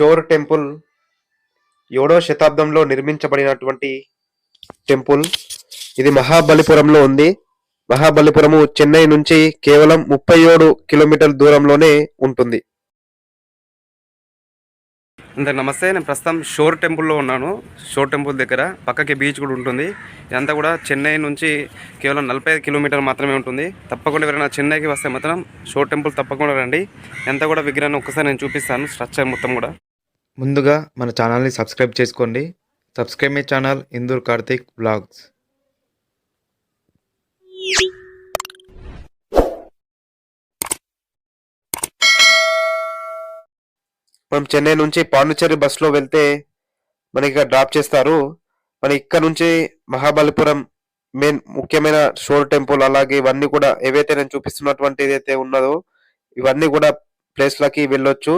షోర్ temple ఏడో శతాబ్దంలో నిర్మించబడినటువంటి temple. ఇది మహాబలిపురంలో ఉంది. మహాబలిపురము చెన్నై నుంచి కేవలం ముప్పై ఏడు కిలోమీటర్ల దూరంలోనే ఉంటుంది. అందరికి నమస్తే. నేను ప్రస్తుతం షోర్ టెంపుల్లో ఉన్నాను. షోర్ టెంపుల్ దగ్గర పక్కకి బీచ్ కూడా ఉంటుంది. ఇదంతా కూడా చెన్నై నుంచి కేవలం నలభై ఐదు కిలోమీటర్ మాత్రమే ఉంటుంది. తప్పకుండా ఎవరైనా చెన్నైకి వస్తే మాత్రం షోర్ టెంపుల్ తప్పకుండా రండి. ఎంత కూడా విగ్రహాన్ని ఒక్కసారి నేను చూపిస్తాను. స్ట్రక్చర్ మొత్తం కూడా. ముందుగా మన ఛానల్ని సబ్స్క్రైబ్ చేసుకోండి. Subscribe my channel Indur Karthik blogs మనం చెన్నై నుంచి పాండిచ్చేరి బస్సులో వెళ్తే మనకి డ్రాప్ చేస్తారు. మన ఇక్కడ నుంచి మహాబలిపురం మెయిన్ ముఖ్యమైన షోర్ టెంపుల్ అలాగే ఇవన్నీ కూడా ఏవైతే నేను చూపిస్తున్నటువంటి ఏదైతే ఉన్నదో ఇవన్నీ కూడా ప్లేస్లకి వెళ్ళొచ్చు.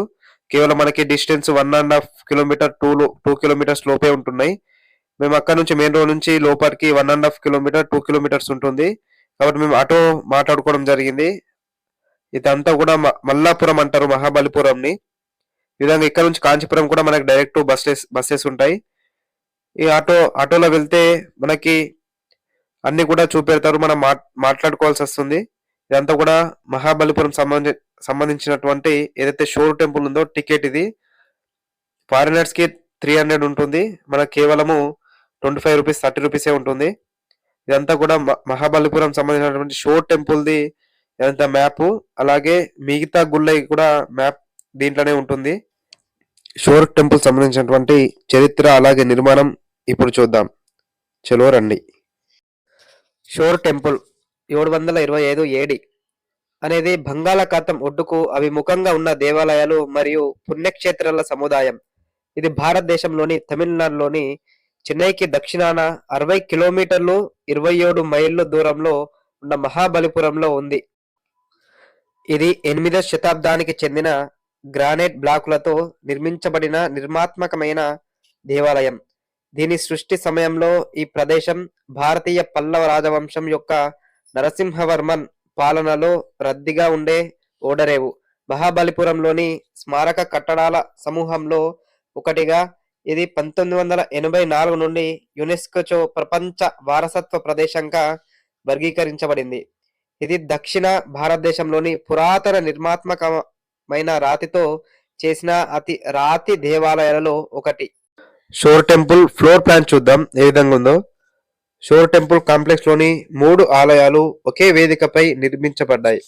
కేవలం మనకి distance one and half kilometre two two kilometres లోపే ఉంటున్నాయి. మేము అక్కడ నుంచి మెయిన్ రోడ్ నుంచి లోపలికి one and half kilometre two kilometres ఉంటుంది. కాబట్టి మేము ఆటో మాట్లాడుకోవడం జరిగింది. ఇదంతా కూడా మ- మల్లాపురం అంటారు మహాబలిపురంని. ఈ విధంగా ఇక్కడ నుంచి కాంచీపురం కూడా మనకి డైరెక్ట్ బస్సెస్ బస్సెస్ ఉంటాయి. ఈ ఆటో ఆటోలో వెళ్తే మనకి అన్ని కూడా చూపెడతారు. మనం మాట్లాడుకోవాల్సి వస్తుంది. ఇదంతా కూడా మహాబలిపురం సంబంధి సంబంధించినటువంటి ఏదైతే షోర్ టెంపుల్ ఉందో టికెట్ ఇది. ఫారినర్స్కి త్రీ హండ్రెడ్ ఉంటుంది. మనకు కేవలము ట్వంటీ ఫైవ్ రూపీస్ థర్టీ రూపీసే ఉంటుంది. ఇదంతా కూడా మహాబలిపురం సంబంధించినటువంటి షోర్ టెంపుల్ ది ఇదంతా మ్యాప్. అలాగే మిగతా గుళ్ళకి కూడా మ్యాప్ దీంట్లోనే ఉంటుంది. షోర్ టెంపుల్ సంబంధించినటువంటి చరిత్ర అలాగే నిర్మాణం ఇప్పుడు చూద్దాం. చలో రండి. షోర్ టెంపుల్ ఏడు వందల ఇరవై ఐదు ఏడి అనేది బంగాళాఖాతం ఒడ్డుకు అభిముఖంగా ఉన్న దేవాలయాలు మరియు పుణ్యక్షేత్రాల సముదాయం. ఇది భారతదేశంలోని తమిళనాడులోని చెన్నైకి దక్షిణాన అరవై కిలోమీటర్లు ఇరవై ఏడు మైళ్ళు దూరంలో ఉన్న మహాబలిపురంలో ఉంది. ఇది ఎనిమిదో శతాబ్దానికి చెందిన గ్రానైట్ బ్లాకులతో నిర్మించబడిన నిర్మాత్మకమైన దేవాలయం. దీని సృష్టి సమయంలో ఈ ప్రదేశం భారతీయ పల్లవ రాజవంశం యొక్క నరసింహవర్మన్ పాలనలో రద్దీగా ఉండే ఓడరేవు. మహాబలిపురంలోని స్మారక కట్టడాల సమూహంలో ఒకటిగా ఇది పంతొమ్మిది వందల ఎనభై నాలుగు నుండి యునెస్కోచో ప్రపంచ వారసత్వ ప్రదేశంగా వర్గీకరించబడింది. ఇది దక్షిణ భారతదేశంలోని పురాతన నిర్మాత్మకమైన రాతితో చేసిన అతి రాతి దేవాలయాలలో ఒకటి. షోర్ టెంపుల్ ఫ్లోర్ ప్లాన్ చూద్దాం. ఏ విధంగా ఉందో? షోర్ టెంపుల్ కాంప్లెక్స్లోని మూడు ఆలయాలు ఒకే వేదికపై నిర్మించబడ్డాయి.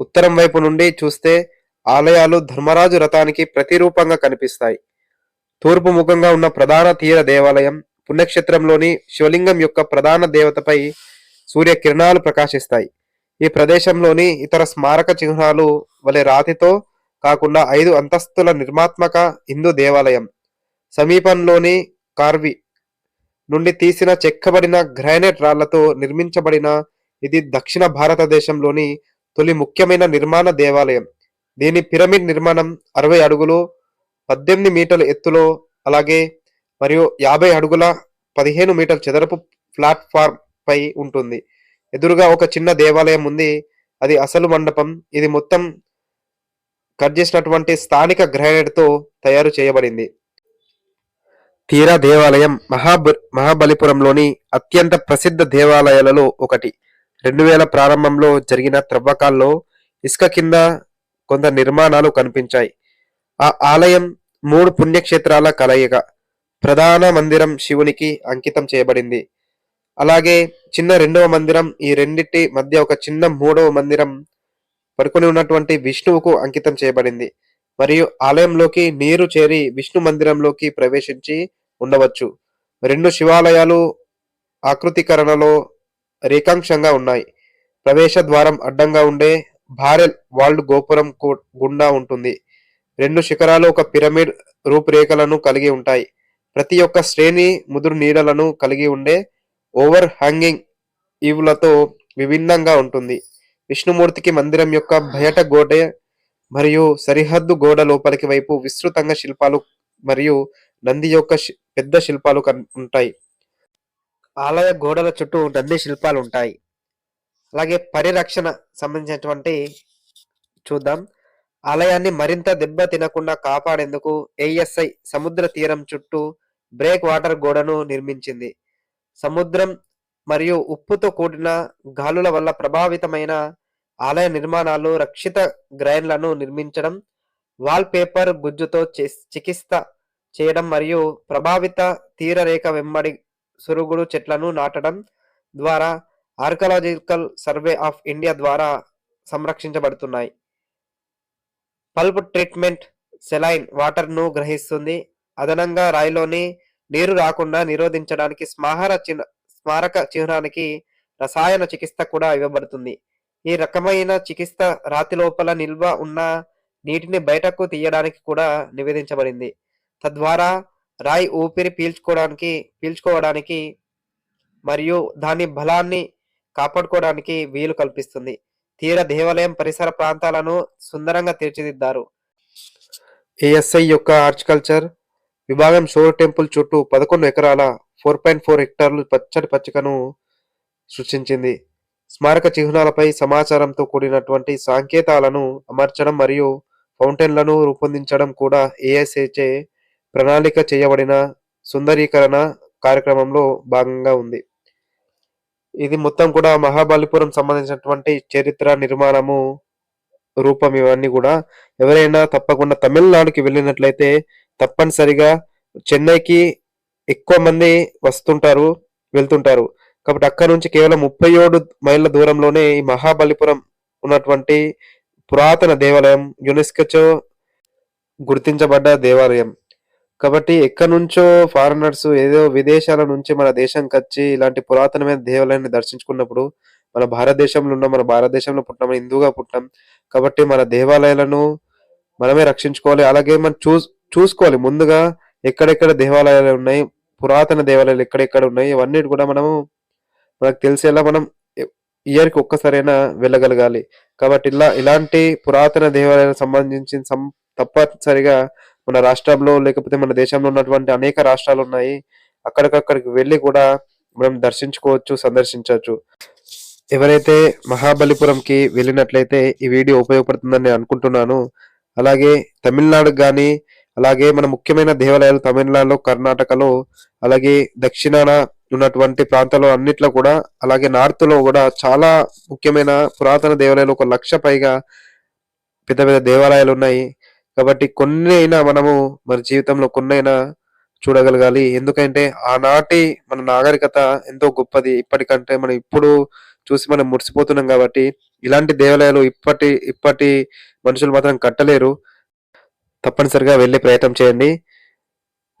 ఉత్తరం వైపు నుండి చూస్తే ఆలయాలు ధర్మరాజు రథానికి ప్రతిరూపంగా కనిపిస్తాయి. తూర్పు ముఖంగా ఉన్న ప్రధాన తీర దేవాలయం పుణ్యక్షేత్రంలోని శివలింగం యొక్క ప్రధాన దేవతపై సూర్య కిరణాలు ప్రకాశిస్తాయి. ఈ ప్రదేశంలోని ఇతర స్మారక చిహ్నాలు వలె రాతితో కాకుండా ఐదు అంతస్తుల నిర్మాత్మక హిందూ దేవాలయం. సమీపంలోని కార్వి నుండి తీసిన చెక్కబడిన గ్రానైట్ రాళ్ళతో నిర్మించబడిన ఇది దక్షిణ భారతదేశంలోని తొలి ముఖ్యమైన నిర్మాణ దేవాలయం. దీని పిరమిడ్ నిర్మాణం అరవై అడుగులు పద్దెనిమిది మీటర్ల ఎత్తులో అలాగే మరియు యాభై అడుగుల పదిహేను మీటర్ల చదరపు ప్లాట్ఫామ్ పై ఉంటుంది. ఎదురుగా ఒక చిన్న దేవాలయం ఉంది. అది అసలు మండపం. ఇది మొత్తం కట్ చేసినటువంటి స్థానిక గ్రానైట్తో తయారు చేయబడింది. తీరా దేవాలయం మహాబ మహాబలిపురంలోని అత్యంత ప్రసిద్ధ దేవాలయాలలో ఒకటి. రెండు వేల ప్రారంభంలో జరిగిన త్రవ్వకాల్లో ఇసుక కింద కొంత నిర్మాణాలు కనిపించాయి. ఆ ఆలయం మూడు పుణ్యక్షేత్రాల కలయిక. ప్రధాన మందిరం శివునికి అంకితం చేయబడింది. అలాగే చిన్న రెండవ మందిరం ఈ రెండింటి మధ్య ఒక చిన్న మూడవ మందిరం పడుకొని ఉన్నటువంటి విష్ణువుకు అంకితం చేయబడింది. మరియు ఆలయంలోకి నీరు చేరి విష్ణు మందిరంలోకి ప్రవేశించి ఉండవచ్చు. రెండు శివాలయాలు ఆకృతీకరణలో రేఖాంశంగా ఉన్నాయి. ప్రవేశ ద్వారం అడ్డంగా ఉండే భారెల్ వాల్డ్ గోపురం గుండా ఉంటుంది. రెండు శిఖరాలు ఒక పిరమిడ్ రూపురేఖలను కలిగి ఉంటాయి. ప్రతి ఒక్క శ్రేణి ముదురు నీడలను కలిగి ఉండే ఓవర్ హ్యాంగింగ్ ఈవులతో విభిన్నంగా ఉంటుంది. విష్ణుమూర్తికి మందిరం యొక్క బయట గోడ మరియు సరిహద్దు గోడ లోపలికి వైపు విస్తృతంగా శిల్పాలు మరియు నంది యొక్క శి- పెద్ద శిల్పాలు కన్- ఉంటాయి. ఆలయ గోడల చుట్టూ నంది శిల్పాలు ఉంటాయి. అలాగే పరిరక్షణ సంబంధించినటువంటి చూద్దాం. ఆలయాన్ని మరింత దెబ్బ తినకుండా కాపాడేందుకు ఏఎస్ఐ సముద్ర తీరం చుట్టూ బ్రేక్ వాటర్ గోడను నిర్మించింది. సముద్రం మరియు ఉప్పుతో కూడిన గాలుల వల్ల ప్రభావితమైన ఆలయ నిర్మాణాలు రక్షిత గ్రైన్లను నిర్మించడం వాల్ పేపర్ గుజ్జుతో చికిత్స చేయడం మరియు ప్రభావిత తీరరేఖ వెంబడి సురుగుడు చెట్లను నాటడం ద్వారా ఆర్కలాజికల్ సర్వే ఆఫ్ ఇండియా ద్వారా సంరక్షించబడుతున్నాయి. పల్ప్ ట్రీట్మెంట్ సెలైన్ వాటర్ను గ్రహిస్తుంది. అదనంగా రాయిలోని నీరు రాకుండా నిరోధించడానికి స్మారక చిహ్న స్మారక చిహ్నానికి రసాయన చికిత్స కూడా ఇవ్వబడుతుంది. ఈ రకమైన చికిత్స రాతి లోపల నిల్వ ఉన్న నీటిని బయటకు తీయడానికి కూడా నివేదించబడింది. తద్వారా రాయి ఊపిరి పీల్చుకోవడానికి పీల్చుకోవడానికి మరియు దాని బలాన్ని కాపాడుకోవడానికి వీలు కల్పిస్తుంది. తీర దేవాలయం పరిసర ప్రాంతాలను సుందరంగా తీర్చిదిద్దారు. ఏఎస్ఐ యొక్క హార్టికల్చర్ విభాగం షోర్ టెంపుల్ చుట్టూ పదకొండు ఎకరాల ఫోర్ పాయింట్ ఫోర్ హెక్టార్లు పచ్చడి పచ్చికను సృష్టించింది. స్మారక చిహ్నాలపై సమాచారంతో కూడినటువంటి సాంకేతాలను అమర్చడం మరియు ఫౌంటైన్లను రూపొందించడం కూడా ఏఎస్ఐచే ప్రణాళిక చేయబడిన సుందరీకరణ కార్యక్రమంలో భాగంగా ఉంది. ఇది మొత్తం కూడా మహాబలిపురం సంబంధించినటువంటి చరిత్ర నిర్మాణము రూపం ఇవన్నీ కూడా ఎవరైనా తప్పకుండా తమిళనాడుకి వెళ్ళినట్లయితే తప్పనిసరిగా చెన్నైకి ఎక్కువ మంది వస్తుంటారు వెళ్తుంటారు. కాబట్టి అక్కడ నుంచి కేవలం ముప్పై ఏడు మైళ్ళ దూరంలోనే ఈ మహాబలిపురం ఉన్నటువంటి పురాతన దేవాలయం యునెస్కోచో గుర్తించబడ్డ దేవాలయం. కాబట్టి ఎక్కడి నుంచో ఫారినర్స్ ఏదో విదేశాల నుంచి మన దేశంకి వచ్చి ఇలాంటి పురాతనమైన దేవాలయాన్ని దర్శించుకున్నప్పుడు మన భారతదేశంలో ఉన్న మన భారతదేశంలో పుట్టిన మన హిందువుగా పుట్టాం. కాబట్టి మన దేవాలయాలను మనమే రక్షించుకోవాలి. అలాగే మనం చూ చూసుకోవాలి. ముందుగా ఎక్కడెక్కడ దేవాలయాలు ఉన్నాయి పురాతన దేవాలయాలు ఎక్కడెక్కడ ఉన్నాయి ఇవన్నీ కూడా మనము మనకు తెలిసేలా మనం ఇయర్కి ఒక్కసారైనా వెళ్ళగలగాలి. కాబట్టి ఇలా ఇలాంటి పురాతన దేవాలయాలకు సంబంధించిన సం- తప్పనిసరిగా మన రాష్ట్రంలో లేకపోతే మన దేశంలో ఉన్నటువంటి అనేక రాష్ట్రాలు ఉన్నాయి. అక్కడికక్కడికి వెళ్ళి కూడా మనం దర్శించుకోవచ్చు సందర్శించవచ్చు. ఎవరైతే మహాబలిపురంకి వెళ్ళినట్లయితే ఈ వీడియో ఉపయోగపడుతుందని నేను అనుకుంటున్నాను. అలాగే తమిళనాడు కానీ అలాగే మన ముఖ్యమైన దేవాలయాలు తమిళనాడులో కర్ణాటకలో అలాగే దక్షిణాన ఉన్నటువంటి ప్రాంతాల్లో అన్నిట్లో కూడా అలాగే నార్త్లో కూడా చాలా ముఖ్యమైన పురాతన దేవాలయాలు ఒక లక్ష పైగా పెద్ద పెద్ద దేవాలయాలు ఉన్నాయి. కాబట్టి కొన్ని అయినా మనము మన జీవితంలో కొన్నైనా చూడగలగాలి. ఎందుకంటే ఆనాటి మన నాగరికత ఎంతో గొప్పది. ఇప్పటికంటే మనం ఇప్పుడు చూసి మనం మురిసిపోతున్నాం కాబట్టి ఇలాంటి దేవాలయాలు ఇప్పటి ఇప్పటి మనుషులు మాత్రం కట్టలేరు. తప్పనిసరిగా వెళ్ళే ప్రయత్నం చేయండి.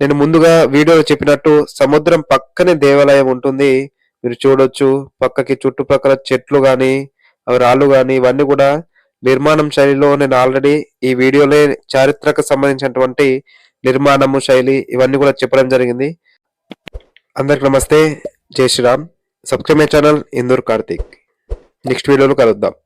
నేను ముందుగా వీడియోలో చెప్పినట్టు సముద్రం పక్కనే దేవాలయం ఉంటుంది. మీరు చూడొచ్చు. పక్కకి చుట్టుపక్కల చెట్లు కానీ అవి రాళ్ళు కానీ ఇవన్నీ కూడా నిర్మాణం శైలిలో నేను ఆల్రెడీ ఈ వీడియోలో చారిత్రక సంబంధించినటువంటి నిర్మాణము శైలి ఇవన్నీ కూడా చెప్పడం జరిగింది. అందరికి నమస్తే. Jai Shriram. Subscribe my channel. Indur Karthik. Next వీడియోలో కలుద్దాం.